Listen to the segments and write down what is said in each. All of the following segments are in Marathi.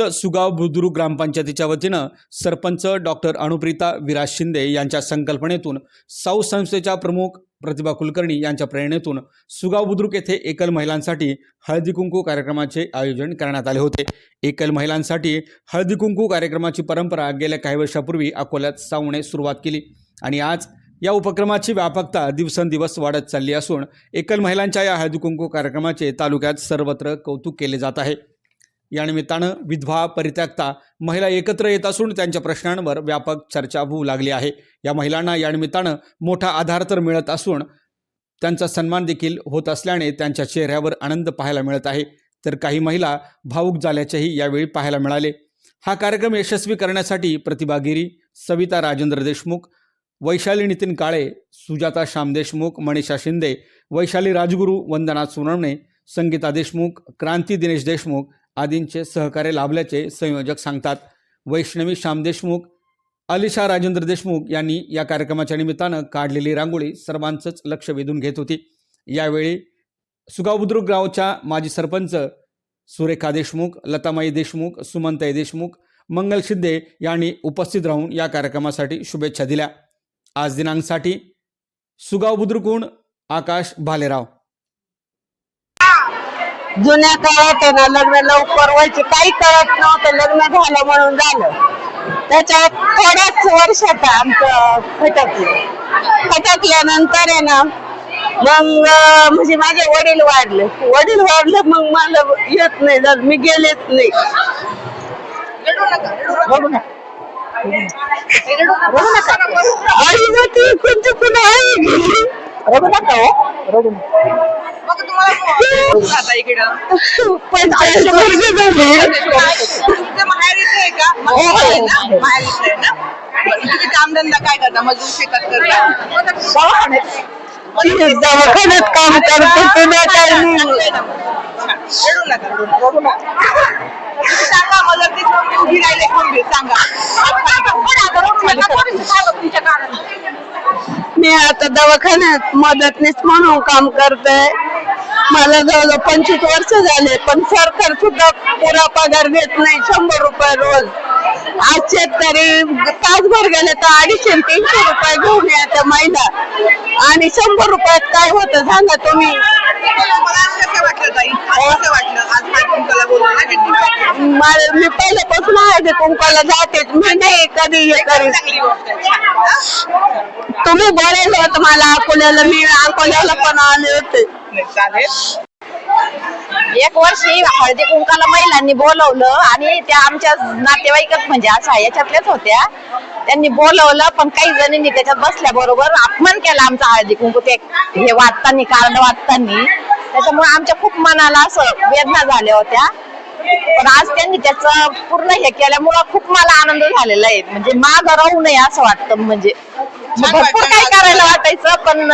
सुगाव बुद्रुक ग्रामपंचायतीच्या वतीनं सरपंच डॉक्टर अनुप्रिता विराज शिंदे यांच्या संकल्पनेतून साऊ संस्थेच्या प्रमुख प्रतिभा कुलकर्णी यांच्या प्रेरणेतून सुगाव बुद्रुक येथे एकल महिलांसाठी हळदी कुंकू कार्यक्रमाचे आयोजन करण्यात आले होते. एकल महिलांसाठी हळदी कुंकू कार्यक्रमाची परंपरा गेल्या काही वर्षापूर्वी अकोल्यात सावणे सुरुवात केली आणि आज या उपक्रमाची व्यापकता दिवसेंदिवस वाढत चालली असून एकल महिलांच्या या हळदी कुंकू कार्यक्रमाचे तालुक्यात सर्वत्र कौतुक केले जात आहे. या निमित्तानं विधवा परित्यक्ता महिला एकत्र येत असून त्यांच्या प्रश्नांवर व्यापक चर्चा होऊ लागली आहे. या महिलांना या निमित्तानं मोठा आधार तर मिळत असून त्यांचा सन्मान देखील होत असल्याने त्यांच्या चेहऱ्यावर आनंद पाहायला मिळत आहे. तर काही महिला भावूक झाल्याचेही यावेळी पाहायला मिळाले. हा कार्यक्रम यशस्वी करण्यासाठी प्रतिभागिरी सविता राजेंद्र देशमुख वैशाली नितीन काळे सुजाता श्याम देशमुख मनीषा शिंदे वैशाली राजगुरू वंदना सोनवणे संगीता देशमुख क्रांती दिनेश देशमुख आदींचे सहकार्य लाभल्याचे संयोजक सांगतात. वैष्णवी श्याम देशमुख अलिशा राजेंद्र देशमुख यांनी या कार्यक्रमाच्या निमित्तानं काढलेली रांगोळी सर्वांचंच लक्ष वेधून घेत होती. यावेळी सुगावबुद्रुक गावच्या माजी सरपंच सुरेखा देशमुख लतामाई देशमुख सुमंताई देशमुख मंगल शिंदे यांनी उपस्थित राहून या कार्यक्रमासाठी शुभेच्छा दिल्या. आज दिनांकसाठी सुगाव बुद्रुकहून आकाश भालेराव. जुन्या काळात आहे ना लग्न लवकर व्हायचे काही कळत नव्हतं लग्न झालं म्हणून झालं त्याच्यात थोड्याच वर्षात आमचं फटकलं खटकल्यानंतर आहे ना मग म्हणजे माझे वडील वाढले वडील वाढले मग मला येत नाही जर मी गेलेच नाही रडू नका. रडू नका. आई होती, कोणती पुन्हा आई रडू नका हो. रडू नका. आता इकडं. पंचाळीस वर्ष झाले. तुमचं माहेर इथे आहे का? हो, हो, आहे ना? हो. माहेर इथे आहे ना? बरं, तुम्ही कामधंदा काय करता? मजूर शेतात करता? दवाखान्यात काम करते काय नाही रडू नका रडू नका, रडू नका. तुम्ही सांगा मदतीत कोणी उभी राहिले कोण सांगा. मी आता दवाखान्यात मदतनीस म्हणून काम करते. मला जवळजवळ पंचवीस वर्ष झाले पण सरकार सुद्धा पुरा पगार देत नाही शंभर रुपये रोज. आज शेतकरी तासभर गेले तर अडीचशे तीनशे रुपये घेऊन येते महिना आणि शंभर रुपयात काय होतं सांगा तुम्ही. मी पहिल्यापासून आहे कुंकाला जाते मी नाही कधी हे करीत. तुम्ही बोलायला होत मला अकोल्याला मी अकोल्याला पण आले होते. चालेल एक वर्षी हळदी कुंकाला महिलांनी बोलवलं आणि त्या आमच्या नातेवाईकच म्हणजे अशा याच्यातल्याच होत्या. त्यांनी बोलवलं पण काही जणींनी त्याच्यात बसल्या बरोबर अपमान केला आमचा हळदी कुंकू. ते हे वाटतानी कार्ड वाटतानी. त्याच्यामुळे आमच्या खूप मनाला असं वेदना झाल्या होत्या. पण आज त्यांनी त्याचं पूर्ण हे केल्यामुळं खूप मला आनंद झालेला आहे. म्हणजे माग राहू नये असं वाटतं म्हणजे. भरपूर काय करायला वाटायचं पण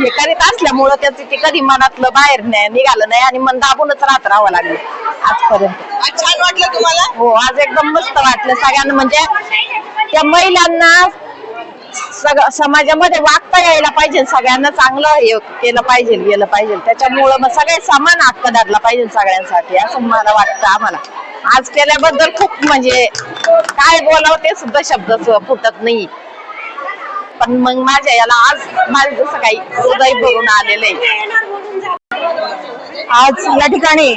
हे करीत असल्यामुळं त्याचं ते कधी मनातलं बाहेर नाही निघालं नाही आणि मन दाबूनच राहत राहावं लागलं आजपर्यंत. आज छान वाटलं तुम्हाला? हो आज एकदम मस्त वाटलं सगळ्यांना. म्हणजे त्या महिलांना सग- समाजामध्ये वागता यायला पाहिजे सगळ्यांना चांगलं हे केलं पाहिजे गेलं पाहिजे. त्याच्यामुळं मग सगळे समान हक्क धरला पाहिजे सगळ्यांसाठी असं मला वाटतं आम्हाला. आज केल्याबद्दल खूप म्हणजे काय बोलावं ते सुद्धा शब्द फुटत नाही. पण मग माझ्या याला आज माझं जसं काही हृदय भरून आलेलं आहे आज या ठिकाणी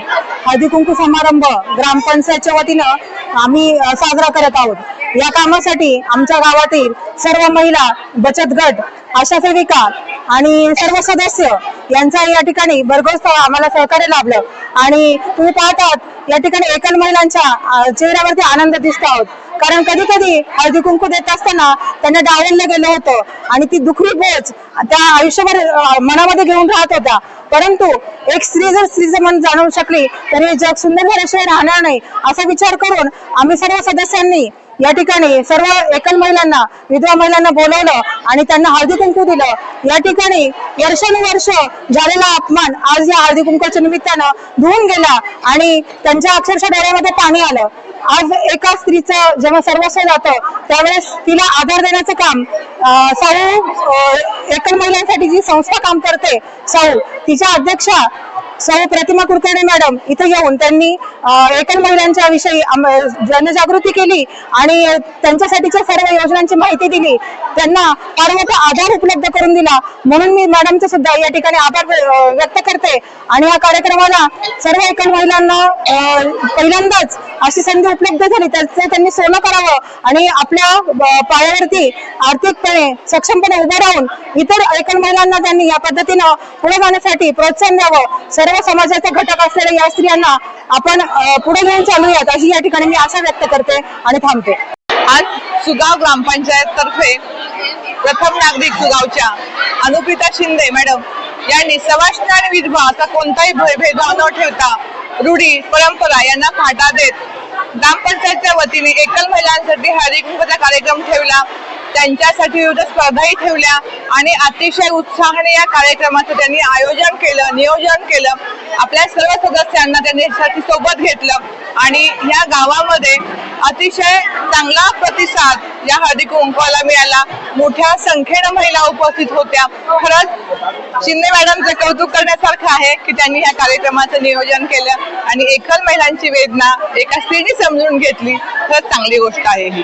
हळदी कुंकू समारंभ ग्रामपंचायतच्या वतीनं आम्ही साजरा करत आहोत. या कामासाठी आमच्या गावातील सर्व महिला बचत गट आशा सेविका आणि सर्व सदस्य यांचा या ठिकाणी भरघोस आम्हाला सहकार्य लाभलं. आणि तुम्ही पाहतात या ठिकाणी एकल महिलांच्या चेहऱ्यावरती आनंद दिसत आहोत. कारण कधी कधी हळदी कुंकू देत असताना त्यांना डावललं गेलं होतं. आणि ती दुखरी बोच त्या आयुष्यभर मनामध्ये घेऊन राहत होत्या परंतु एक स्त्री जर स्त्रीचं मन जाणवू शकली तर हे जग सुंदर झाल्याशिवाय राहणार नाही असा विचार करून आम्ही सर्व सदस्यांनी या ठिकाणी सर्व एकल महिलांना विधवा महिलांना बोलवलं आणि त्यांना हळदी कुंकू दिलं. या ठिकाणी वर्षानुवर्ष झालेला अपमान आज या हळदी कुंकूच्या निमित्तानं धुवून गेला आणि त्यांच्या अक्षरशः डोळ्यामध्ये पाणी आलं. आज एका स्त्रीचं जेव्हा सर्वस्व जातं त्यावेळेस तिला आधार देण्याचं काम साऊ एकल महिलांसाठी जी संस्था काम करते साऊ तिच्या अध्यक्षा सौ प्रतिमा कुलकर्णी मॅडम इथे येऊन त्यांनी एकल महिलांच्या विषयी जनजागृती केली आणि त्यांच्यासाठीच्या सर्व योजनांची माहिती दिली. त्यांना फार मोठा आधार उपलब्ध करून दिला. म्हणून मी मॅडमचे सुद्धा या ठिकाणी आभार व्यक्त करते. आणि या कार्यक्रमाला सर्व एकल महिलांना पहिल्यांदाच अशी संधी उपलब्ध झाली. त्याचं त्यांनी सोनं करावं आणि आपल्या पायावरती आर्थिकपणे सक्षमपणे उभं राहून इतर एकल महिलांना त्यांनी या पद्धतीनं पुढे जाण्यासाठी प्रोत्साहन द्यावं. सर्व समाजाचा घटक असलेल्या या स्त्रियांना आपण पुढे घेऊन चालूयात अशी या ठिकाणी मी आशा व्यक्त करते आणि थांबते. आज सुगाव ग्रामपंचायत तर्फे प्रथम नागरिक सुगावच्या अनुप्रिता शिंदे मॅडम यांनी सवाष्ण आणि विधवा असा कोणताही भे- भेदभाव न ठेवता रूढी परंपरा यांना फाटा देत ग्रामपंचायतच्या वतीने एकल महिलांसाठी हळदी कार्यक्रम ठेवला. त्यांच्यासाठी विविध स्पर्धाही ठेवल्या आणि अतिशय उत्साहाने या कार्यक्रमाचं त्यांनी आयोजन केलं नियोजन केलं. आपल्या सर्व सदस्यांना त्यांनी सोबत घेतलं आणि या गावामध्ये अतिशय चांगला प्रतिसाद या हळदी कुंकवाला मिळाला. मोठ्या संख्येनं महिला उपस्थित होत्या. खरंच शिंदे मॅडमचं कौतुक करण्यासारखं आहे की त्यांनी ह्या कार्यक्रमाचं नियोजन केलं आणि एकल महिलांची वेदना एका स्त्रीने समजून घेतली. खरंच चांगली गोष्ट आहे ही.